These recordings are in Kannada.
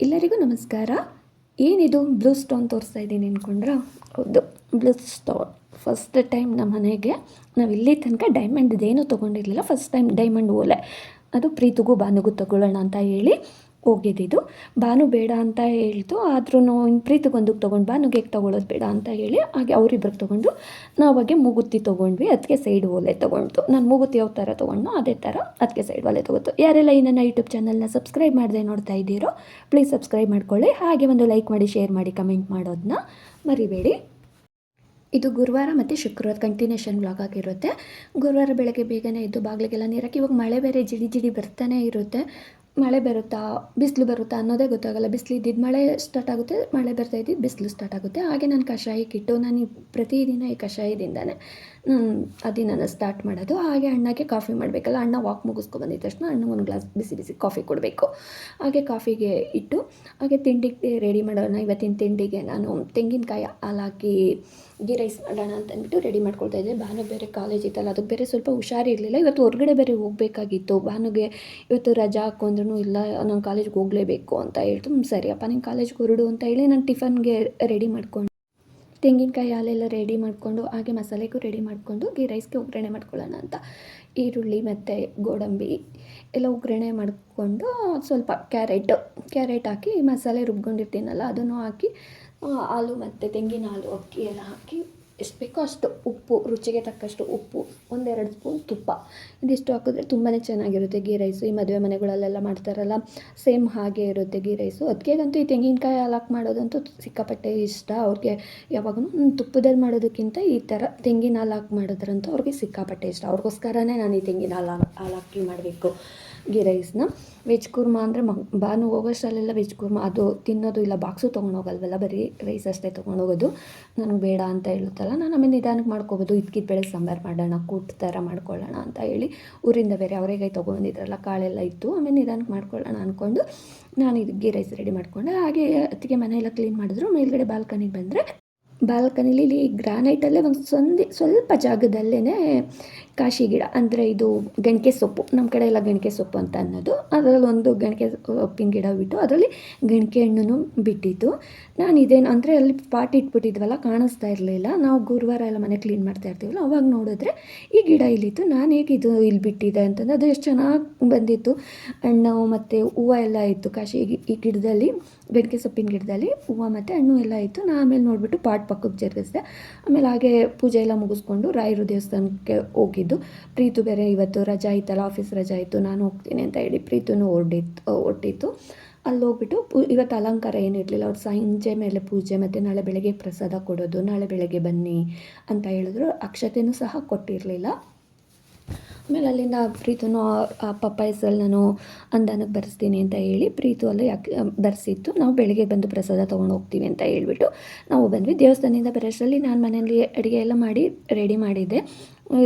ಎಲ್ಲರಿಗೂ ನಮಸ್ಕಾರ. ಏನಿದು? ಬ್ಲೂ ಸ್ಟೋನ್ ತೋರಿಸ್ತಾ ಇದ್ದೀನಿ ಅಂದ್ಕೊಂಡ್ರೆ ಹೌದು ಬ್ಲೂ ಸ್ಟೋನ್ ಫಸ್ಟ್ ಟೈಮ್ ನಮ್ಮ ಮನೆಗೆ. ನಾವು ಇಲ್ಲಿ ತನಕ ಡೈಮಂಡ್ದೇನೂ ತೊಗೊಂಡಿರಲಿಲ್ಲ. ಫಸ್ಟ್ ಟೈಮ್ ಡೈಮಂಡ್ ಓಲೆ. ಅದು ಪ್ರೀತಿಗೂ ಬಾನುಗೂ ತಗೊಳ್ಳೋಣ ಅಂತ ಹೇಳಿ ಹೋಗಿದ್ದಿದ್ದು. ಭಾನು ಬೇಡ ಅಂತ ಹೇಳ್ತು. ಆದ್ರೂ ಇನ್ನು ಪ್ರೀತಿಗೊಂದಕ್ಕೆ ತೊಗೊಂಡು ಭಾನುಗೆ ಹೇಗೆ ತೊಗೊಳ್ಳೋದು ಬೇಡ ಅಂತ ಹೇಳಿ ಹಾಗೆ ಅವರಿಬ್ಬರಿಗೆ ತೊಗೊಂಡು ನಾವು ಹಾಗೆ ಮೂಗುತಿ ತೊಗೊಂಡ್ವಿ. ಅದಕ್ಕೆ ಸೈಡ್ ಒಲೆ ತೊಗೊಂಡು ನಾನು ಮೂಗುತಿ ಯಾವ ಥರ ತೊಗೊಂಡು ಅದೇ ಥರ ಅದಕ್ಕೆ ಸೈಡ್ ಒಲೆ ತೊಗೊತು. ಯಾರೆಲ್ಲ ಈ ನನ್ನ ಯೂಟ್ಯೂಬ್ ಚಾನಲ್ನ ಸಬ್ಸ್ಕ್ರೈಬ್ ಮಾಡದೆ ನೋಡ್ತಾ ಇದ್ದೀರೋ, ಪ್ಲೀಸ್ ಸಬ್ಸ್ಕ್ರೈಬ್ ಮಾಡ್ಕೊಳ್ಳಿ. ಹಾಗೆ ಒಂದು ಲೈಕ್ ಮಾಡಿ, ಶೇರ್ ಮಾಡಿ, ಕಮೆಂಟ್ ಮಾಡೋದನ್ನ ಮರಿಬೇಡಿ. ಇದು ಗುರುವಾರ ಮತ್ತು ಶುಕ್ರವಾರ ಕಂಟಿನ್ಯೂಷನ್ ವ್ಲಾಗ್ ಆಗಿರುತ್ತೆ. ಗುರುವಾರ ಬೆಳಗ್ಗೆ ಬೇಗನೆ ಇದ್ದು ಬಾಗಿಲಿಗೆಲ್ಲ ನೀರಕ್ಕೆ ಇವಾಗ ಮಳೆ ಬೇರೆ ಜಿಡಿ ಜಿಡಿ ಬರ್ತಾನೆ ಇರುತ್ತೆ. ಮಳೆ ಬರುತ್ತಾ, ಬಿಸಿಲು ಬರುತ್ತಾ ಅನ್ನೋದೇ ಗೊತ್ತಾಗಲ್ಲ. ಬಿಸಿಲು ಇದ್ದಿದ್ದು ಮಳೆ ಸ್ಟಾರ್ಟ್ ಆಗುತ್ತೆ, ಮಳೆ ಬರ್ತಾ ಇದ್ದಿದ್ದು ಬಿಸಿಲು ಸ್ಟಾರ್ಟ್ ಆಗುತ್ತೆ. ಹಾಗೆ ನಾನು ಕಷಾಯಕ್ಕಿಟ್ಟು ನಾನು ಪ್ರತಿದಿನ ಈ ಕಷಾಯದಿಂದನೇ ನಾನು ಸ್ಟಾರ್ಟ್ ಮಾಡೋದು. ಹಾಗೆ ಅಣ್ಣಗೆ ಕಾಫಿ ಮಾಡಬೇಕಲ್ಲ, ಅಣ್ಣ ವಾಕ್ ಮುಗಿಸ್ಕೊ ಬಂದಿದ್ದ ತಕ್ಷಣ ಅಣ್ಣ ಒಂದು ಗ್ಲಾಸ್ ಬಿಸಿ ಬಿಸಿ ಕಾಫಿ ಕೊಡಬೇಕು. ಹಾಗೆ ಕಾಫಿಗೆ ಇಟ್ಟು, ಹಾಗೆ ತಿಂಡಿಗೆ ರೆಡಿ ಮಾಡೋಣ. ಇವತ್ತಿನ ತಿಂಡಿಗೆ ನಾನು ತೆಂಗಿನಕಾಯಿ ಹಾಕಿ ಗೀ ರೈಸ್ ಮಾಡೋಣ ಅಂತ ಅಂದ್ಬಿಟ್ಟು ರೆಡಿ ಮಾಡ್ಕೊಳ್ತಾ ಇದ್ದೆ. ಭಾನು ಬೇರೆ ಕಾಲೇಜ್ ಇತ್ತಲ್ಲ, ಅದಕ್ಕೆ ಬೇರೆ ಸ್ವಲ್ಪ ಹುಷಾರಿರಲಿಲ್ಲ ಇವತ್ತು ಹೊರಗಡೆ ಬೇರೆ ಹೋಗಬೇಕಾಗಿತ್ತು. ಭಾನುಗೆ ಇವತ್ತು ರಜಾ ಹಾಕೊಂಡ್ರೂ ಇಲ್ಲ, ನಾನು ಕಾಲೇಜ್ಗೆ ಹೋಗಲೇಬೇಕು ಅಂತ ಹೇಳ್ತು. ಸರಿ ಸರಿಯಪ್ಪ ನೀನು ಕಾಲೇಜ್ಗೆ ಹೊರಡು ಅಂತ ಹೇಳಿ ನಾನು ಟಿಫನ್ಗೆ ರೆಡಿ ಮಾಡ್ಕೊಂಡು. ತೆಂಗಿನಕಾಯಿ ಹಾಲೆಲ್ಲ ರೆಡಿ ಮಾಡಿಕೊಂಡು, ಹಾಗೆ ಮಸಾಲೆಗೂ ರೆಡಿ ಮಾಡಿಕೊಂಡು ಗೀ ರೈಸ್ಗೆ ಒಗ್ಗರಣೆ ಮಾಡ್ಕೊಳ್ಳೋಣ ಅಂತ. ಈರುಳ್ಳಿ ಮತ್ತು ಗೋಡಂಬಿ ಎಲ್ಲ ಒಗ್ಗರಣೆ ಮಾಡಿಕೊಂಡು, ಸ್ವಲ್ಪ ಕ್ಯಾರೆಟ್ ಕ್ಯಾರೆಟ್ ಹಾಕಿ ಮಸಾಲೆ ರುಬ್ಕೊಂಡಿರ್ತೀನಲ್ಲ, ಅದನ್ನು ಹಾಕಿ ಹಾಲು ಮತ್ತು ತೆಂಗಿನ ಹಾಲು ಅಕ್ಕಿ ಎಲ್ಲ ಹಾಕಿ ಎಷ್ಟು ಬೇಕೋ ಅಷ್ಟು ಉಪ್ಪು, ರುಚಿಗೆ ತಕ್ಕಷ್ಟು ಉಪ್ಪು, ಒಂದೆರಡು ಸ್ಪೂನ್ ತುಪ್ಪ. ಇದಿಷ್ಟು ಹಾಕಿದ್ರೆ ತುಂಬಾ ಚೆನ್ನಾಗಿರುತ್ತೆ ಗೀ ರೈಸು. ಈ ಮದುವೆ ಮನೆಗಳಲ್ಲೆಲ್ಲ ಮಾಡ್ತಾರಲ್ಲ, ಸೇಮ್ ಹಾಗೆ ಇರುತ್ತೆ ಗೀ ರೈಸು. ಅದಕ್ಕೆಗಂತೂ ಈ ತೆಂಗಿನಕಾಯಿ ಹಾಕಿ ಮಾಡೋದಂತೂ ಸಿಕ್ಕಾಪಟ್ಟೆ ಇಷ್ಟ. ಅವ್ರಿಗೆ ಯಾವಾಗೂ ತುಪ್ಪದಲ್ಲಿ ಮಾಡೋದಕ್ಕಿಂತ ಈ ಥರ ತೆಂಗಿನ ಹಾಲು ಹಾಕಿ ಮಾಡೋದ್ರಂತೂ ಅವ್ರಿಗೆ ಸಿಕ್ಕಾಪಟ್ಟೆ ಇಷ್ಟ. ಅವ್ರಿಗೋಸ್ಕರನೇ ನಾನು ಈ ತೆಂಗಿನ ಹಾಲು ಹಾಲು ಮಾಡಬೇಕು. ಗೀ ರೈಸ್ನ ವೆಜ್ ಕುರ್ಮ ಅಂದರೆ ಮ ಬಾನು ಹೋಗೋಷ್ಟರಲ್ಲೆಲ್ಲ ವೆಜ್ ಕುರ್ಮ, ಅದು ತಿನ್ನೋದು ಇಲ್ಲ, ಬಾಕ್ಸು ತೊಗೊಂಡೋಗಲ್ವಲ್ಲ, ಬರೀ ರೈಸ್ ಅಷ್ಟೇ ತೊಗೊಂಡೋಗೋದು. ನನಗೆ ಬೇಡ ಅಂತ ಹೇಳುತ್ತಲ್ಲ, ನಾನು ಆಮೇಲೆ ನಿಧಾನಕ್ಕೆ ಮಾಡ್ಕೋಬೋದು, ಇದ್ಕಿದ ಬೇಳೆ ಸಾಂಬಾರು ಮಾಡೋಣ, ಕೂಟ್ ಥರ ಮಾಡ್ಕೊಳ್ಳೋಣ ಅಂತ ಹೇಳಿ ಊರಿಂದ ಬೇರೆ ಅವರೇಗಾಯಿ ತೊಗೊಂಡಿದ್ರಲ್ಲ ಕಾಳೆಲ್ಲ ಇತ್ತು, ಆಮೇಲೆ ನಿಧಾನಕ್ಕೆ ಮಾಡ್ಕೊಳ್ಳೋಣ ಅಂದ್ಕೊಂಡು ನಾನು ಇದು ಗೀ ರೈಸ್ ರೆಡಿ ಮಾಡಿಕೊಂಡೆ. ಹಾಗೆ ಅತ್ತಿಗೆ ಮನೆಯೆಲ್ಲ ಕ್ಲೀನ್ ಮಾಡಿದ್ರು, ಮೇಲ್ಗಡೆ ಬಾಲ್ಕನಿಗೆ ಬಂದರೆ, ಬಾಲ್ಕನಿಲಿ ಇಲ್ಲಿ ಗ್ರಾನೈಟಲ್ಲೇ ಒಂದು ಸಂದಿ, ಸ್ವಲ್ಪ ಜಾಗದಲ್ಲೇ ಕಾಶಿ ಗಿಡ ಅಂದರೆ ಇದು ಗಣಿಕೆ ಸೊಪ್ಪು ನಮ್ಮ ಕಡೆ ಎಲ್ಲ ಗಣಿಕೆ ಸೊಪ್ಪು ಅಂತ ಅನ್ನೋದು. ಅದರಲ್ಲಿ ಒಂದು ಗಣಿಕೆ ಸೊಪ್ಪಿನ ಗಿಡ ಬಿಟ್ಟು, ಅದರಲ್ಲಿ ಗಣಿಕೆ ಹಣ್ಣು ಬಿಟ್ಟಿತ್ತು. ನಾನು ಇದೇನು, ಅಂದರೆ ಅಲ್ಲಿ ಪಾಟ್ ಇಟ್ಬಿಟ್ಟಿದ್ವಲ್ಲ, ಕಾಣಿಸ್ತಾ ಇರಲಿಲ್ಲ. ನಾವು ಗುರುವಾರ ಎಲ್ಲ ಮನೆ ಕ್ಲೀನ್ ಮಾಡ್ತಾ ಇರ್ತೀವಲ್ಲ, ಅವಾಗ ನೋಡಿದ್ರೆ ಈ ಗಿಡ ಇಲ್ಲಿತ್ತು. ನಾನು ಹೇಗೆ ಇದು ಇಲ್ಲಿ ಬಿಟ್ಟಿದೆ ಅಂತಂದರೆ ಅದು ಎಷ್ಟು ಚೆನ್ನಾಗಿ ಬಂದಿತ್ತು. ಹಣ್ಣು ಮತ್ತು ಹೂವು ಎಲ್ಲ ಇತ್ತು ಕಾಶಿ, ಈ ಗಿಡದಲ್ಲಿ ಗಣಿಕೆ ಸೊಪ್ಪಿನ ಗಿಡದಲ್ಲಿ ಹೂವು ಮತ್ತು ಹಣ್ಣು ಎಲ್ಲ ಇತ್ತು. ನಾನು ಆಮೇಲೆ ನೋಡಿಬಿಟ್ಟು ಪಾಟ್ ಪಕ್ಕಕ್ಕೆ ಜರುಗಿಸಿದೆ. ಆಮೇಲೆ ಹಾಗೆ ಪೂಜೆ ಎಲ್ಲ ಮುಗಿಸ್ಕೊಂಡು ರಾಯರು ದೇವಸ್ಥಾನಕ್ಕೆ ಹೋಗಿದ್ದು. ಪ್ರೀತು, ಬೇರೆ ಇವತ್ತು ರಜಾ ಇತ್ತಲ್ಲ ಆಫೀಸ್ ರಜಾ ಇತ್ತು, ನಾನು ಹೋಗ್ತೀನಿ ಅಂತ ಹೇಳಿ ಪ್ರೀತೂ ಹೊರಡಿತ್ತು ಹೊಟ್ಟಿತ್ತು ಅಲ್ಲಿ ಹೋಗ್ಬಿಟ್ಟು ಪೂ, ಇವತ್ತು ಅಲಂಕಾರ ಏನಿರಲಿಲ್ಲ ಅವ್ರು ಸಂಜೆ ಮೇಲೆ ಪೂಜೆ ಮತ್ತು ನಾಳೆ ಬೆಳಗ್ಗೆ ಪ್ರಸಾದ ಕೊಡೋದು, ನಾಳೆ ಬೆಳಗ್ಗೆ ಬನ್ನಿ ಅಂತ ಹೇಳಿದ್ರು. ಅಕ್ಷತೆಯೂ ಸಹ ಕೊಟ್ಟಿರಲಿಲ್ಲ. ಆಮೇಲೆ ಅಲ್ಲಿಂದ ಪ್ರೀತೂ ಪಪ್ಪ ಪಪ್ಪಾಯಸಲ್ಲಿ ನಾನು ಅಂದಾನಕ್ಕೆ ಬರೆಸ್ತೀನಿ ಅಂತ ಹೇಳಿ ಪ್ರೀತು ಅಲ್ಲಿ ಯಾಕೆ ಬರೆಸಿತ್ತು. ನಾವು ಬೆಳಗ್ಗೆ ಬಂದು ಪ್ರಸಾದ ತೊಗೊಂಡು ಹೋಗ್ತೀವಿ ಅಂತ ಹೇಳ್ಬಿಟ್ಟು ನಾವು ಬಂದ್ವಿ. ದೇವಸ್ಥಾನದಿಂದ ಬರೋಷ್ಟರಲ್ಲಿ ನಾನು ಮನೆಯಲ್ಲಿ ಅಡುಗೆ ಎಲ್ಲ ಮಾಡಿ ರೆಡಿ ಮಾಡಿದ್ದೆ.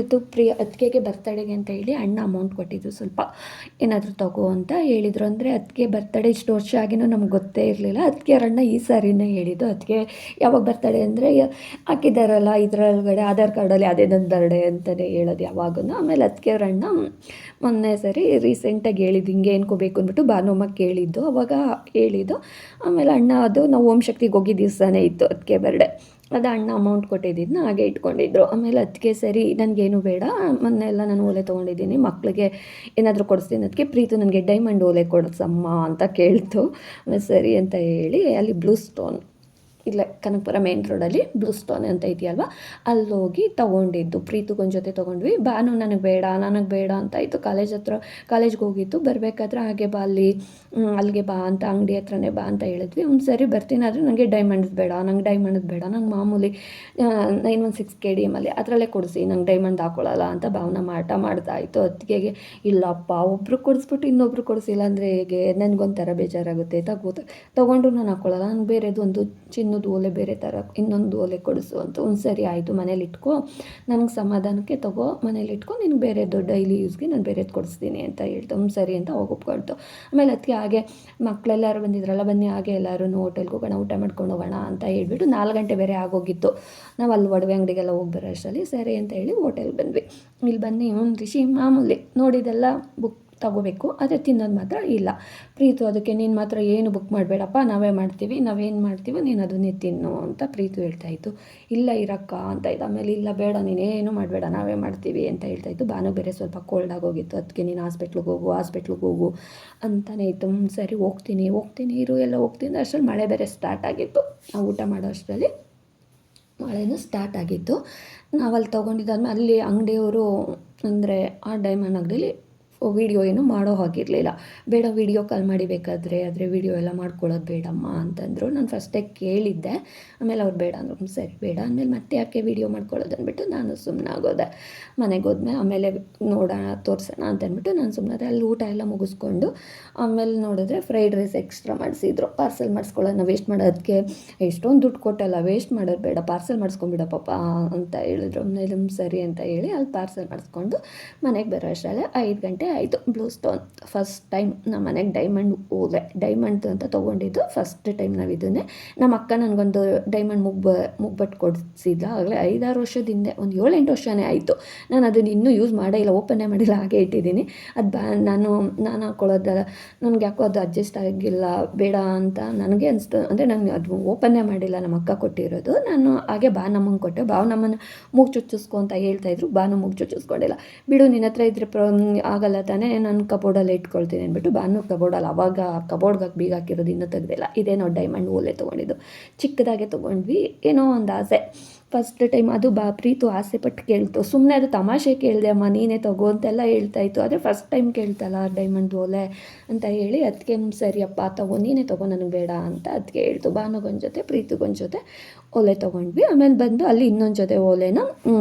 ಇದು ಪ್ರಿಯ, ಅತ್ತಿಗೆಗೆ ಬರ್ತಡೇಗೆ ಅಂತ ಹೇಳಿ ಅಣ್ಣ ಅಮೌಂಟ್ ಕೊಟ್ಟಿದ್ದು. ಸ್ವಲ್ಪ ಏನಾದರೂ ತಗೋ ಅಂತ ಹೇಳಿದರು. ಅಂದರೆ ಅದಕ್ಕೆ ಬರ್ತಡೇ ಇಷ್ಟು ವರ್ಷ ಆಗಿನೂ ನಮ್ಗೆ ಗೊತ್ತೇ ಇರಲಿಲ್ಲ. ಅದಕ್ಕೆ ಅಣ್ಣ ಈ ಸಾರಿನೇ ಹೇಳಿದ್ದು. ಅದಕ್ಕೆ ಯಾವಾಗ ಬರ್ತಡೆ ಅಂದರೆ ಹಾಕಿದ್ದಾರಲ್ಲ ಇದರೊಳಗಡೆ ಆಧಾರ್ ಕಾರ್ಡಲ್ಲಿ ಅದೇ ನನ್ನ ಬರ್ಡೆ ಅಂತಲೇ ಹೇಳೋದು ಯಾವಾಗೂ ಆಮೇಲೆ ಅದಕ್ಕೆ ಅಣ್ಣ ಮೊನ್ನೆ ಸರಿ ರೀಸೆಂಟಾಗಿ ಹೇಳಿದ್ದು. ಹಿಂಗೆ ಏನ್ಕೋಬೇಕು ಅಂದ್ಬಿಟ್ಟು ಭಾನುಮ್ಮ ಕೇಳಿದ್ದು. ಅವಾಗ ಹೇಳಿದ್ದು. ಆಮೇಲೆ ಅಣ್ಣ ಅದು ನಾವು ಓಂ ಶಕ್ತಿಗೆ ಹೋಗಿ ದಿವಸನೇ ಇತ್ತು ಅದಕ್ಕೆ ಬರ್ಡೇ ಅದು ಅಣ್ಣ ಅಮೌಂಟ್ ಕೊಟ್ಟಿದ್ದನ್ನ ಹಾಗೆ ಇಟ್ಕೊಂಡಿದ್ರು. ಆಮೇಲೆ ಅದಕ್ಕೆ ಸರಿ, ನನಗೇನು ಬೇಡ ಮೊನ್ನೆ ಎಲ್ಲ ನಾನು ಓಲೆ ತೊಗೊಂಡಿದ್ದೀನಿ ಮಕ್ಕಳಿಗೆ ಏನಾದರೂ ಕೊಡಿಸ್ತೀನಿ ಅದಕ್ಕೆ ಪ್ರೀತು ನನಗೆ ಡೈಮಂಡ್ ಓಲೆ ಕೊಡಿಸಮ್ಮ ಅಂತ ಕೇಳ್ತು. ಸರಿ ಅಂತ ಹೇಳಿ ಅಲ್ಲಿ ಬ್ಲೂ ಸ್ಟೋನ್ ಇಲ್ಲೇ ಕನಕಪುರ ಮೇನ್ ರೋಡಲ್ಲಿ ಬ್ಲೂ ಸ್ಟೋನ್ ಅಂತ ಇದೆಯಲ್ವ? ಅಲ್ಲಿ ಹೋಗಿ ತೊಗೊಂಡಿದ್ದು. ಪ್ರೀತಿಗೊಂದು ಜೊತೆ ತೊಗೊಂಡ್ವಿ. ಬಾನು ನನಗೆ ಬೇಡ ನನಗೆ ಬೇಡ ಅಂತ ಇತ್ತು. ಕಾಲೇಜ್ ಹತ್ರ, ಕಾಲೇಜ್ಗೆ ಹೋಗಿತ್ತು ಬರಬೇಕಾದ್ರೆ ಹಾಗೆ ಬಾ ಅಲ್ಲಿ ಅಲ್ಲಿಗೆ ಬಾ ಅಂತ, ಅಂಗಡಿ ಹತ್ರನೇ ಬಾ ಅಂತ ಹೇಳಿದ್ವಿ. ಒಂದು ಸರಿ ಬರ್ತೀನಿ, ಆದರೆ ನನಗೆ ಡೈಮಂಡ್ಸ್ ಬೇಡ, ನಂಗೆ ಡೈಮಂಡ್ಸ್ ಬೇಡ. ನಂಗೆ ಮಾಮೂಲಿ nine one six K D ಎಮಲ್ಲಿ ಅದರಲ್ಲೇ ಕೊಡಿಸಿ, ನಂಗೆ ಡೈಮಂಡ್ ಹಾಕೊಳ್ಳಲ್ಲ ಅಂತ ಭಾವನ ಮಾಟ ಮಾಡ್ತಾ ಇತ್ತು. ಅತ್ತಿಗೆಗೆ, ಇಲ್ಲಪ್ಪ, ಒಬ್ರು ಕೊಡಿಸ್ಬಿಟ್ಟು ಇನ್ನೊಬ್ರು ಕೊಡಿಸಿಲ್ಲ ಅಂದರೆ ಹೇಗೆ? ನನಗೊಂಥರ ಬೇಜಾರಾಗುತ್ತೆ. ತಗೋ ತಗೊಂಡ್ರು ನಾನು ಹಾಕೊಳ್ಳಲ್ಲ ನಂಗೆ ಬೇರೆದು ಒಂದು ಚಿನ್ನ ಇನ್ನೊಂದು ಓಲೆ ಬೇರೆ ಥರ, ಇನ್ನೊಂದು ಓಲೆ ಕೊಡಿಸು ಅಂತ ಒಂದು ಸರಿ ಆಯಿತು, ಮನೇಲಿ ಇಟ್ಕೊ. ನನಗೆ ಸಮಾಧಾನಕ್ಕೆ ತಗೋ, ಮನೇಲಿ ಇಟ್ಕೊ ನಿನಗೆ ದೊಡ್ಡ ಡೈಲಿ ಯೂಸ್ಗೆ ನಾನು ಬೇರೆದು ಕೊಡಿಸ್ತೀನಿ ಅಂತ ಹೇಳ್ತು. ಹ್ಞೂ ಸರಿ ಅಂತ ಹೋಗಿ ಒಪ್ಕೊಳ್ತು ಆಮೇಲೆ ಅದಕ್ಕೆ ಹಾಗೆ ಮಕ್ಕಳೆಲ್ಲರೂ ಬಂದಿದ್ರಲ್ಲ, ಬನ್ನಿ ಹಾಗೆ ಎಲ್ಲರೂ ಹೋಟೆಲ್ಗೆ ಹೋಗೋಣ, ಊಟ ಮಾಡ್ಕೊಂಡು ಹೋಗೋಣ ಅಂತ ಹೇಳ್ಬಿಟ್ಟು ನಾಲ್ಕು ಗಂಟೆ ಬೇರೆ ಆಗೋಗಿತ್ತು. ನಾವು ಅಲ್ಲಿ ಒಡವೆ ಅಂಗಡಿಗೆಲ್ಲ ಹೋಗಿ ಬರೋ ಅಷ್ಟರಲ್ಲಿ ಸರಿ ಅಂತ ಹೇಳಿ ಹೋಟೆಲ್ಗೆ ಬಂದ್ವಿ. ಇಲ್ಲಿ ಬನ್ನಿ ಹ್ಞೂ ರಿಷಿ, ಮಾಮೂಲಿ ನೋಡಿದೆಲ್ಲ ಬುಕ್ ತಗೋಬೇಕು ಆದರೆ ತಿನ್ನೋದು ಮಾತ್ರ ಇಲ್ಲ. ಪ್ರೀತು, ಅದಕ್ಕೆ ನೀನು ಮಾತ್ರ ಏನು ಬುಕ್ ಮಾಡಬೇಡಪ್ಪ, ನಾವೇ ಮಾಡ್ತೀವಿ, ನಾವೇನು ಮಾಡ್ತೀವೋ ನೀನು ಅದನ್ನೇ ತಿನ್ನು ಅಂತ ಪ್ರೀತು ಹೇಳ್ತಾಯಿತ್ತು ಇಲ್ಲ ಇರಕ್ಕ ಅಂತ ಇದ್ದ ಆಮೇಲೆ, ಇಲ್ಲ ಬೇಡ ನೀನು ಏನು ಮಾಡಬೇಡ, ನಾವೇ ಮಾಡ್ತೀವಿ ಅಂತ ಹೇಳ್ತಾಯಿತ್ತು ಬಾನು ಬೇರೆ ಸ್ವಲ್ಪ ಕೋಲ್ಡ್ ಆಗೋಗಿತ್ತು ಅದಕ್ಕೆ ನೀನು ಹಾಸ್ಪಿಟ್ಲಿಗೆ ಹೋಗು ಹಾಸ್ಪಿಟ್ಲಿಗೆ ಹೋಗು ಅಂತಲೇ ಇತ್ತು. ಸರಿ, ಹೋಗ್ತೀನಿ ಹೋಗ್ತೀನಿ, ಇರು, ಎಲ್ಲ ಹೋಗ್ತೀನಿ ಅಷ್ಟರಲ್ಲಿ ಮಳೆ ಬೇರೆ ಸ್ಟಾರ್ಟ್ ಆಗಿತ್ತು. ನಾವು ಊಟ ಮಾಡೋ ಅಷ್ಟರಲ್ಲಿ ಮಳೆನೂ ಸ್ಟಾರ್ಟ್ ಆಗಿತ್ತು. ನಾವಲ್ಲಿ ತೊಗೊಂಡಿದ್ದಾದ್ಮೇಲೆ ಅಲ್ಲಿ ಅಂಗಡಿಯವರು ಅಂದರೆ, ಆ ಡೈಮಂಡ್ ಅಂಗಡೀಲಿ ವೀಡಿಯೋ ಏನು ಮಾಡೋ ಹಾಗಿರಲಿಲ್ಲ. ಬೇಡ ವೀಡಿಯೋ ಕಾಲ್ ಮಾಡಿ ಬೇಕಾದರೆ ಆದರೆ ವಿಡಿಯೋ ಎಲ್ಲ ಮಾಡ್ಕೊಳ್ಳೋದು ಬೇಡಮ್ಮ ಅಂತಂದರು. ನಾನು ಫಸ್ಟೇ ಕೇಳಿದ್ದೆ. ಆಮೇಲೆ ಅವ್ರು ಬೇಡ ಅಂದರು. ಸರಿ, ಬೇಡ. ಆಮೇಲೆ ಮತ್ತೆ ಯಾಕೆ ವಿಡಿಯೋ ಮಾಡ್ಕೊಳ್ಳೋದು ಅಂದ್ಬಿಟ್ಟು ನಾನು ಸುಮ್ಮನೆ ಆಗೋದೆ. ಮನೆಗೆ ಹೋದ್ಮೇಲೆ ಆಮೇಲೆ ನೋಡೋಣ, ತೋರಿಸೋಣ ಅಂತ ಅಂದ್ಬಿಟ್ಟು ನಾನು ಸುಮ್ಮನೆ ಅಲ್ಲಿ ಊಟ ಎಲ್ಲ ಮುಗಿಸ್ಕೊಂಡು ಆಮೇಲೆ ನೋಡಿದ್ರೆ ಫ್ರೈಡ್ ರೈಸ್ ಎಕ್ಸ್ಟ್ರಾ ಮಾಡಿಸಿದ್ರು. ಪಾರ್ಸೆಲ್ ಮಾಡಿಸ್ಕೊಳ್ಳೋಣ ವೇಸ್ಟ್ ಮಾಡೋದಕ್ಕೆ ಎಷ್ಟೊಂದು ದುಡ್ಡು ಕೊಟ್ಟಲ್ಲ. ವೇಸ್ಟ್ ಮಾಡೋದು ಬೇಡ. ಪಾರ್ಸೆಲ್ ಮಾಡಿಸ್ಕೊಂಬಿಡ ಪಾಪ ಅಂತ ಹೇಳಿದ್ರು. ಆಮೇಲೆ ಸರಿ ಅಂತ ಹೇಳಿ ಅಲ್ಲಿ ಪಾರ್ಸೆಲ್ ಮಾಡಿಸ್ಕೊಂಡು ಮನೆಗೆ ಬರೋ ಅಷ್ಟರಲ್ಲೇ ಐದು ಗಂಟೆ ಆಯಿತು. ಬ್ಲೂ ಸ್ಟೋನ್ ಫಸ್ಟ್ ಟೈಮ್ ನಮ್ಮ ಮನೆಗೆ ಡೈಮಂಡ್ ಹೋದೆ. ಡೈಮಂಡ್ ಅಂತ ತೊಗೊಂಡಿದ್ದು ಫಸ್ಟ್ ಟೈಮ್ ನಾವು ಇದನ್ನೇ. ನಮ್ಮ ಅಕ್ಕ ನನಗೊಂದು ಡೈಮಂಡ್ ಮುಗ್ಬ ಮುಗ್ಬಟ್ಟು ಕೊಡಿಸಿದ್ದ ಆಗಲೇ ಐದಾರು ವರ್ಷದ ಹಿಂದೆ, ಒಂದು ಏಳು ಎಂಟು ಆಯಿತು. ನಾನು ಅದನ್ನು ಇನ್ನೂ ಯೂಸ್ ಮಾಡೇ ಇಲ್ಲ ಓಪನ್ನೇ ಮಾಡಿಲ್ಲ, ಹಾಗೆ ಇಟ್ಟಿದ್ದೀನಿ. ಅದು ಬಾ, ನಾನು ನಾನು ಹಾಕ್ಕೊಳ್ಳೋದಲ್ಲ ನನಗೆ ಯಾಕೋ ಅದು ಅಡ್ಜಸ್ಟ್ ಆಗಿಲ್ಲ, ಬೇಡ ಅಂತ ನನಗೆ ಅನಿಸ್ತು. ಅಂದರೆ ನಾನು ಅದು ಓಪನ್ನೇ ಮಾಡಿಲ್ಲ ನಮ್ಮ ಅಕ್ಕ ಕೊಟ್ಟಿರೋದು. ನಾನು ಹಾಗೆ ಬಾ ನಮ್ಮಂಗೆ ಕೊಟ್ಟೆ. ಬಾವು ನಮ್ಮನ್ನು ಮೂಗು ಚುಚ್ಚಿಸ್ಕೊ ಅಂತ ಹೇಳ್ತಾಯಿದ್ರು ಬಾನು ಮೂಗು ಚುಚ್ಚಿಸ್ಕೊಂಡಿಲ್ಲ. ಬಿಡು ನಿನ್ನ ಹತ್ರ ಇದ್ರೆ ಪ್ರ, ಆಗಲ್ಲ. ತಾನೇ ನಾನು ಕಬೋರ್ಡಲ್ಲಿ ಇಟ್ಕೊಳ್ತೀನಿ ಅಂದ್ಬಿಟ್ಟು ಬಾನು ಕಬೋರ್ಡಲ್ಲಿ ಅವಾಗ ಕಬೋರ್ಡ್ಗೆ ಹಾಕಿ ಬೀಗ ಹಾಕಿರೋದು ಇನ್ನೂ ತೆಗ್ದಿಲ್ಲ. ಇದೇ ನಾವು ಡೈಮಂಡ್ ಓಲೆ ತೊಗೊಂಡಿದ್ದು. ಚಿಕ್ಕದಾಗೆ ತೊಗೊಂಡ್ವಿ. ಏನೋ ಒಂದು ಆಸೆ. ಫಸ್ಟ್ ಟೈಮ್ ಅದು ಬಾ ಪ್ರೀತು ಆಸೆ ಪಟ್ಟು ಕೇಳ್ತು. ಸುಮ್ಮನೆ ಅದು ತಮಾಷೆ ಕೇಳಿದೆ, ಅಮ್ಮ, ನೀನೇ ತಗೋ ಅಂತೆಲ್ಲ ಹೇಳ್ತಾ ಇತ್ತು. ಆದರೆ ಫಸ್ಟ್ ಟೈಮ್ ಕೇಳ್ತಲ್ಲ ಡೈಮಂಡ್ ಓಲೆ ಅಂತ ಹೇಳಿ ಅದಕ್ಕೆ ಸರಿಯಪ್ಪ ತಗೋ, ನೀನೇ ತಗೋ, ನನಗೆ ಬೇಡ ಅಂತ ಅದಕ್ಕೆ ಹೇಳ್ತು. ಭಾನುಗೊಂದು ಜೊತೆ, ಪ್ರೀತಿಗೊಂದು ಜೊತೆ ಓಲೆ ತೊಗೊಂಡ್ವಿ. ಆಮೇಲೆ ಬಂದು ಅಲ್ಲಿ ಇನ್ನೊಂದು ಜೊತೆ ಓಲೆನ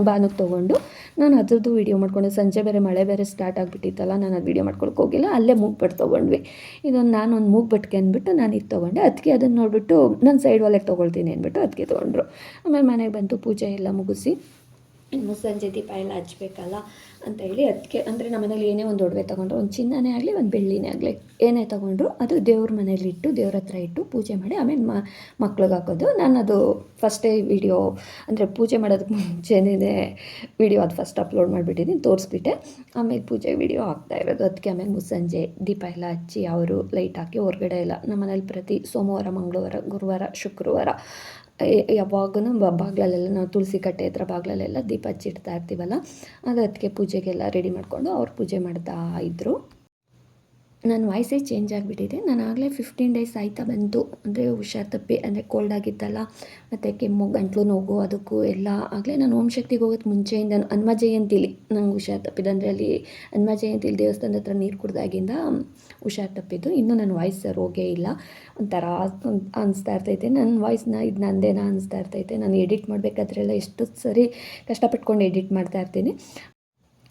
ಬಾನುಗೆ ತೊಗೊಂಡು ನಾನು ಅದ್ರದ್ದು ವೀಡಿಯೋ ಮಾಡ್ಕೊಂಡು. ಸಂಜೆ ಬೇರೆ ಮಳೆ ಬೇರೆ ಸ್ಟಾರ್ಟ್ ಆಗಿಬಿಟ್ಟಿತ್ತಲ್ಲ, ನಾನು ಅದು ವೀಡಿಯೋ ಮಾಡ್ಕೊಳಕ್ಕೆ ಹೋಗಿಲ್ಲ, ಅಲ್ಲೇ ಮೂಗ್ಬಟ್ಟು ತೊಗೊಂಡ್ವಿ. ಇದೊಂದು ನಾನು ಒಂದು ಮೂಗ್ಬಟ್ಟಿಗೆ ಅಂದ್ಬಿಟ್ಟು ನಾನು ಇದು ತೊಗೊಂಡೆ. ಅದಕ್ಕೆ ಅದನ್ನು ನೋಡಿಬಿಟ್ಟು ನಾನು ಸೈಡ್ ಒಲೆಗೆ ತೊಗೊಳ್ತೀನಿ ಅಂದ್ಬಿಟ್ಟು ಅದಕ್ಕೆ ತೊಗೊಂಡ್ರು. ಆಮೇಲೆ ಮನೆಗೆ ಬಂತು ಪೂಜೆ ಎಲ್ಲ ಮುಗಿಸಿ ಇನ್ನು ಸಂಜೆ ದೀಪ ಎಲ್ಲ ಹಚ್ಬೇಕಲ್ಲ ಅಂತ ಹೇಳಿ ಅದಕ್ಕೆ ಅಂದರೆ ನಮ್ಮನೇಲಿ ಏನೇ ಒಂದು ಒಡವೆ ತೊಗೊಂಡ್ರು, ಒಂದು ಚಿನ್ನನೇ ಆಗಲಿ, ಒಂದು ಬೆಳ್ಳಿನೇ ಆಗಲಿ, ಏನೇ ತೊಗೊಂಡ್ರು ಅದು ದೇವ್ರ ಮನೇಲಿ ಇಟ್ಟು ದೇವ್ರ ಹತ್ರ ಇಟ್ಟು ಪೂಜೆ ಮಾಡಿ ಆಮೇಲೆ ಮ ಮಕ್ಳಿಗೆ ಹಾಕೋದು. ನಾನು ಅದು ಫಸ್ಟೇ ವಿಡಿಯೋ ಅಂದರೆ ಪೂಜೆ ಮಾಡೋದಕ್ಕೆ ಮುಂಚೆನೇ ವಿಡಿಯೋ ಅದು ಫಸ್ಟ್ ಅಪ್ಲೋಡ್ ಮಾಡಿಬಿಟ್ಟಿದ್ದೀನಿ ತೋರಿಸ್ಬಿಟ್ಟೆ. ಆಮೇಲೆ ಪೂಜೆ ವಿಡಿಯೋ ಹಾಕ್ತಾ ಇರೋದು. ಅದಕ್ಕೆ ಆಮೇಲೆ ಮುಸ್ಸಂಜೆ ದೀಪ ಎಲ್ಲ ಹಚ್ಚಿ ಅವರು ಲೈಟ್ ಹಾಕಿ ಹೊರಗಡೆ ಎಲ್ಲ ನಮ್ಮ ಮನೇಲಿ ಪ್ರತಿ ಸೋಮವಾರ, ಮಂಗಳವಾರ, ಗುರುವಾರ, ಶುಕ್ರವಾರ ಯಾವಾಗೂ ಬಾಗ್ಲಲ್ಲೆಲ್ಲ ನಾವು ತುಳಸಿ ಕಟ್ಟೆ ಹತ್ರ ಬಾಗ್ಲಲ್ಲೆಲ್ಲ ದೀಪ ಹಚ್ಚಿಡ್ತಾ ಇರ್ತೀವಲ್ಲ, ಅದು ಅದಕ್ಕೆ ಪೂಜೆಗೆಲ್ಲ ರೆಡಿ ಮಾಡಿಕೊಂಡು ಅವ್ರು ಪೂಜೆ ಮಾಡ್ತಾ ಇದ್ದರು ನನ್ನ ವಾಯ್ಸೇ ಚೇಂಜ್ ಆಗಿಬಿಟ್ಟಿದೆ. ನಾನು ಆಗಲೇ ಫಿಫ್ಟೀನ್ ಡೇಸ್ ಆಯ್ತಾ ಬಂತು ಅಂದರೆ ಹುಷಾರು ತಪ್ಪಿ, ಅಂದರೆ ಕೋಲ್ಡ್ ಆಗಿತ್ತಲ್ಲ, ಮತ್ತು ಕೆಮ್ಮು, ಗಂಟ್ಲು ನೋವು, ಅದಕ್ಕೂ ಎಲ್ಲ ಆಗಲೇ ನಾನು ಓಂ ಶಕ್ತಿಗೆ ಹೋಗೋದು ಮುಂಚೆಯಿಂದ ಹನುಮ ಜಯಂತಿಲಿ. ನಂಗೆ ಹುಷಾರು ತಪ್ಪಿದ್ದು ಅಂದರೆ ಅಲ್ಲಿ ಹನುಮ ಜಯಂತಿಲಿ ದೇವಸ್ಥಾನದ ಹತ್ರ ನೀರು ಕುಡ್ದಾಗಿಂದ ಹುಷಾರು ತಪ್ಪಿದ್ದು. ಇನ್ನೂ ನನ್ನ ವಾಯ್ಸ್ ರೋಗೇ ಇಲ್ಲ. ಒಂಥರ ಅನಿಸ್ತಾ ಇರ್ತೈತೆ. ನನ್ನ ವಾಯ್ಸ್ನ ಇದು ನಂದೇನ ಅನಿಸ್ತಾ ಇರ್ತೈತೆ. ನಾನು ಎಡಿಟ್ ಮಾಡಬೇಕಾದ್ರೆಲ್ಲ ಎಷ್ಟು ಸರಿ ಕಷ್ಟಪಟ್ಕೊಂಡು ಎಡಿಟ್ ಮಾಡ್ತಾ ಇರ್ತೀನಿ.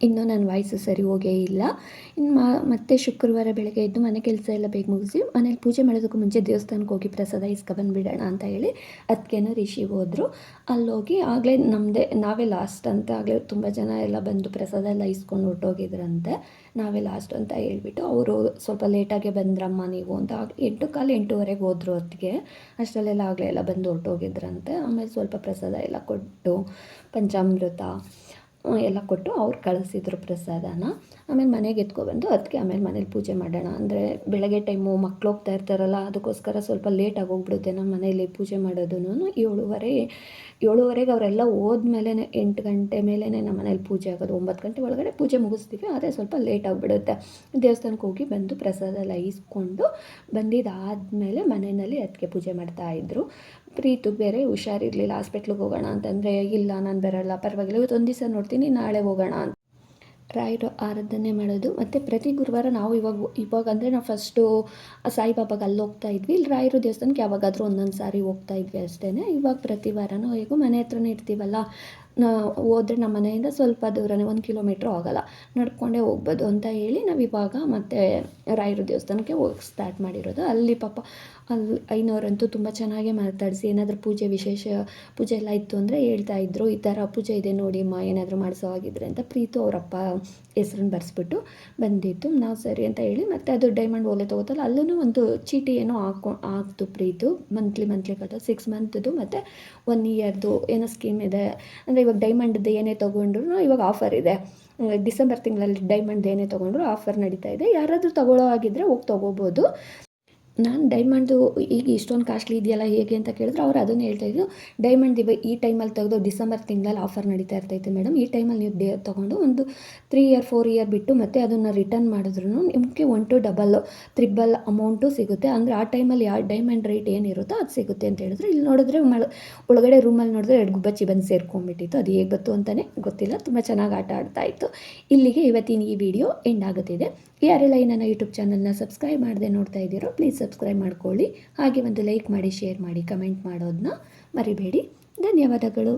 ಇನ್ನೂ ನನ್ನ ವಾಯ್ಸು ಸರಿ ಹೋಗೇ ಇಲ್ಲ. ಇನ್ನು ಮಾ, ಮತ್ತೆ ಶುಕ್ರವಾರ ಬೆಳಗ್ಗೆ ಎದ್ದು ಮನೆ ಕೆಲಸ ಎಲ್ಲ ಬೇಗ ಮುಗಿಸಿ ಮನೇಲಿ ಪೂಜೆ ಮಾಡೋದಕ್ಕೂ ಮುಂಚೆ ದೇವಸ್ಥಾನಕ್ಕೆ ಹೋಗಿ ಪ್ರಸಾದ ಇಸ್ಕೊಬಂದ್ಬಿಡೋಣ ಅಂತ ಹೇಳಿ ಅದಕ್ಕೇನೋ ರಿಷಿ ಹೋದರು. ಅಲ್ಲೋಗಿ ಆಗಲೇ ನಮ್ಮದೇ ನಾವೇ ಲಾಸ್ಟ್ ಅಂತ ಆಗಲೇ ತುಂಬ ಜನ ಎಲ್ಲ ಬಂದು ಪ್ರಸಾದ ಎಲ್ಲ ಇಸ್ಕೊಂಡು ಹೊರ್ಟೋಗಿದ್ರಂತೆ. ನಾವೇ ಲಾಸ್ಟ್ ಅಂತ ಹೇಳ್ಬಿಟ್ಟು ಅವರು ಸ್ವಲ್ಪ ಲೇಟಾಗೆ ಬಂದ್ರಮ್ಮ ನೀವು ಅಂತ ಎಂಟು ಕಾಲು ಎಂಟೂವರೆಗೆ ಹೋದ್ರು ಹೊತ್ತಿಗೆ ಅಷ್ಟರಲ್ಲೆಲ್ಲ ಆಗಲೇ ಎಲ್ಲ ಬಂದು ಹೊರ್ಟೋಗಿದ್ರಂತೆ. ಆಮೇಲೆ ಸ್ವಲ್ಪ ಪ್ರಸಾದ ಎಲ್ಲ ಕೊಟ್ಟು ಪಂಚಾಮೃತ ಎಲ್ಲ ಕೊಟ್ಟು ಅವ್ರು ಕಳಿಸಿದ್ರು ಪ್ರಸಾದನ. ಆಮೇಲೆ ಮನೆಗೆ ಎತ್ಕೊಬಂದು ಅದಕ್ಕೆ ಆಮೇಲೆ ಮನೇಲಿ ಪೂಜೆ ಮಾಡೋಣ. ಅಂದರೆ ಬೆಳಗ್ಗೆ ಟೈಮು ಮಕ್ಳು ಹೋಗ್ತಾ ಇರ್ತಾರಲ್ಲ, ಅದಕ್ಕೋಸ್ಕರ ಸ್ವಲ್ಪ ಲೇಟಾಗಿ ಹೋಗ್ಬಿಡುತ್ತೆ ನಮ್ಮ ಮನೇಲಿ ಪೂಜೆ ಮಾಡೋದೂ ಏಳುವರೆ, ಏಳುವರೆಗೆ ಅವರೆಲ್ಲ ಹೋದ್ಮೇಲೆ ಎಂಟು ಗಂಟೆ ಮೇಲೇ ನಮ್ಮ ಮನೇಲಿ ಪೂಜೆ ಆಗೋದು. ಒಂಬತ್ತು ಗಂಟೆ ಒಳಗಡೆ ಪೂಜೆ ಮುಗಿಸ್ತೀವಿ, ಆದರೆ ಸ್ವಲ್ಪ ಲೇಟ್ ಆಗಿಬಿಡುತ್ತೆ. ದೇವಸ್ಥಾನಕ್ಕೆ ಹೋಗಿ ಬಂದು ಪ್ರಸಾದ ಎಲ್ಲ ಈಸ್ಕೊಂಡು ಬಂದಿದ್ದಾದಮೇಲೆ ಮನೆಯಲ್ಲಿ ಅದಕ್ಕೆ ಪೂಜೆ ಮಾಡ್ತಾಯಿದ್ರು ಪ್ರೀತು ಬೇರೆ ಹುಷಾರಿರಲಿಲ್ಲ ಹಾಸ್ಪಿಟ್ಲಿಗೆ ಹೋಗೋಣ ಅಂತಂದರೆ, ಇಲ್ಲ, ನಾನು ಬರೋಲ್ಲ, ಪರವಾಗಿಲ್ಲ, ಇವತ್ತು ಒಂದು ದಿವಸ ನೋಡ್ತೀನಿ, ನಾಳೆ ಹೋಗೋಣ ಅಂತ. ರಾಯರು ಆರಾಧನೆ ಮಾಡೋದು, ಮತ್ತು ಪ್ರತಿ ಗುರುವಾರ ನಾವು ಇವಾಗ ಇವಾಗ ಅಂದರೆ ನಾವು ಫಸ್ಟು ಸಾಯಿಬಾಬಾಗೆ ಅಲ್ಲಿ ಹೋಗ್ತಾ ಇದ್ವಿ, ಇಲ್ಲಿ ರಾಯರು ದೇವಸ್ಥಾನಕ್ಕೆ ಯಾವಾಗಾದರೂ ಒಂದೊಂದು ಸಾರಿ ಹೋಗ್ತಾ ಇದ್ವಿ ಅಷ್ಟೇ ಇವಾಗ ಪ್ರತಿ ವಾರನೂ ಹೇಗೂ ಮನೆ ಹತ್ರನೇ ಇರ್ತೀವಲ್ಲ ನಾ, ಹೋದ್ರೆ ನಮ್ಮ ಮನೆಯಿಂದ ಸ್ವಲ್ಪ ದೂರನೇ ಒಂದು ಕಿಲೋಮೀಟ್ರ್ ಆಗೋಲ್ಲ. ನಡ್ಕೊಂಡೇ ಹೋಗ್ಬೋದು ಅಂತ ಹೇಳಿ ನಾವು ಇವಾಗ ಮತ್ತೆ ರಾಯರು ದೇವಸ್ಥಾನಕ್ಕೆ ಹೋಗಿ ಸ್ಟಾರ್ಟ್ ಮಾಡಿರೋದು. ಅಲ್ಲಿ ಪಾಪ ಅಲ್ಲಿ ಐನೋರಂತೂ ತುಂಬ ಚೆನ್ನಾಗೇ ಮಾತಾಡಿಸಿ ಏನಾದರೂ ಪೂಜೆ ವಿಶೇಷ, ಪೂಜೆ ಎಲ್ಲ ಇತ್ತು ಅಂದರೆ ಹೇಳ್ತಾ ಇದ್ರು. ಈ ಥರ ಪೂಜೆ ಇದೆ ನೋಡಿ ಅಮ್ಮ ಏನಾದರೂ ಮಾಡಿಸೋ ಹಾಗಿದ್ರೆ ಅಂತ ಪ್ರೀತು ಅವರಪ್ಪ ಹೆಸ್ರನ್ನ ಬರೆಸ್ಬಿಟ್ಟು ಬಂದಿತ್ತು ನಾವು ಸರಿ ಅಂತ ಹೇಳಿ ಮತ್ತು ಅದು ಡೈಮಂಡ್ ಓಲೆ ತೊಗೋತಲ್ಲ ಅಲ್ಲೂ ಒಂದು ಚೀಟಿ ಏನೋ ಹಾಕೊ ಹಾಕ್ತು ಪ್ರೀತು. ಮಂತ್ಲಿ ಮಂತ್ಲಿ ಕಟ್ಟೋ ಸಿಕ್ಸ್ ಮಂತ್ದು ಮತ್ತು ಒನ್ ಇಯರ್ದು ಏನೋ ಸ್ಕೀಮ್ ಇದೆ. ಅಂದರೆ ಅಂದರೆ ಇವಾಗ ಡೈಮಂಡ್ದು ಏನೇ ತೊಗೊಂಡ್ರು ಇವಾಗ ಆಫರ್ ಇದೆ. ಡಿಸೆಂಬರ್ ತಿಂಗಳಲ್ಲಿ ಡೈಮಂಡ್ ಏನೇ ತೊಗೊಂಡ್ರು ಆಫರ್ ನಡೀತಾ ಇದೆ. ಯಾರಾದರೂ ತಗೊಳ್ಳೋ ಆಗಿದ್ದರೆ ಹೋಗಿ ತೊಗೋಬೋದು. ನಾನು ಡೈಮಂಡ್ದು ಈಗ ಇಷ್ಟೊಂದು ಕಾಸ್ಟ್ಲಿ ಇದೆಯಲ್ಲ ಹೇಗೆ ಅಂತ ಕೇಳಿದ್ರು ಅವ್ರು ಅದನ್ನು ಹೇಳ್ತಾ ಇದ್ರು. ಡೈಮಂಡ್ ಇವಾಗ ಈ ಟೈಮಲ್ಲಿ ತೆಗೆದು ಡಿಸೆಂಬರ್ ತಿಂಗಳಲ್ಲಿ ಆಫರ್ ನಡೀತಾ ಇರ್ತೈತೆ ಮೇಡಮ್. ಈ ಟೈಮಲ್ಲಿ ನೀವು ಡೇ ತೊಗೊಂಡು ಒಂದು ತ್ರೀ ಇಯರ್ ಫೋರ್ ಇಯರ್ ಬಿಟ್ಟು ಮತ್ತೆ ಅದನ್ನು ರಿಟರ್ನ್ ಮಾಡಿದ್ರು ನಿಮಗೆ one two double triple amount ಸಿಗುತ್ತೆ. ಅಂದರೆ ಆ ಟೈಮಲ್ಲಿ ಯಾವ ಡೈಮಂಡ್ ರೇಟ್ ಏನಿರುತ್ತೋ ಅದು ಸಿಗುತ್ತೆ ಅಂತ ಹೇಳಿದ್ರು. ಇಲ್ಲಿ ನೋಡಿದ್ರೆ ಮಳ ಒಳಗಡೆ ರೂಮಲ್ಲಿ ನೋಡಿದ್ರೆ ಎರಡು ಗುಬ್ಬಚ್ಚಿ ಬಂದು ಸೇರ್ಕೊಂಡ್ಬಿಟ್ಟಿತ್ತು. ಅದು ಹೇಗೆ ಗೊತ್ತು ಅಂತಲೇ ಗೊತ್ತಿಲ್ಲ. ತುಂಬ ಚೆನ್ನಾಗಿ ಆಟ ಆಡ್ತಾ ಇತ್ತು. ಇಲ್ಲಿಗೆ ಇವತ್ತಿನ ಈ ವಿಡಿಯೋ ಎಂಡ್ ಆಗುತ್ತಿದೆ. ಯಾರೆಲ್ಲ ಈ ನನ್ನ ಯೂಟ್ಯೂಬ್ ಚಾನಲ್ನ ಸಬ್ಸ್ಕ್ರೈಬ್ ಮಾಡದೆ ನೋಡ್ತಾ ಇದ್ದೀರೋ ಪ್ಲೀಸ್ ಸಬ್ಸ್ಕ್ರೈಬ್ ಮಾಡ್ಕೊಳ್ಳಿ. ಹಾಗೆ ಒಂದು ಲೈಕ್ ಮಾಡಿ ಶೇರ್ ಮಾಡಿ ಕಮೆಂಟ್ ಮಾಡೋದನ್ನ ಮರಿಬೇಡಿ. ಧನ್ಯವಾದಗಳು.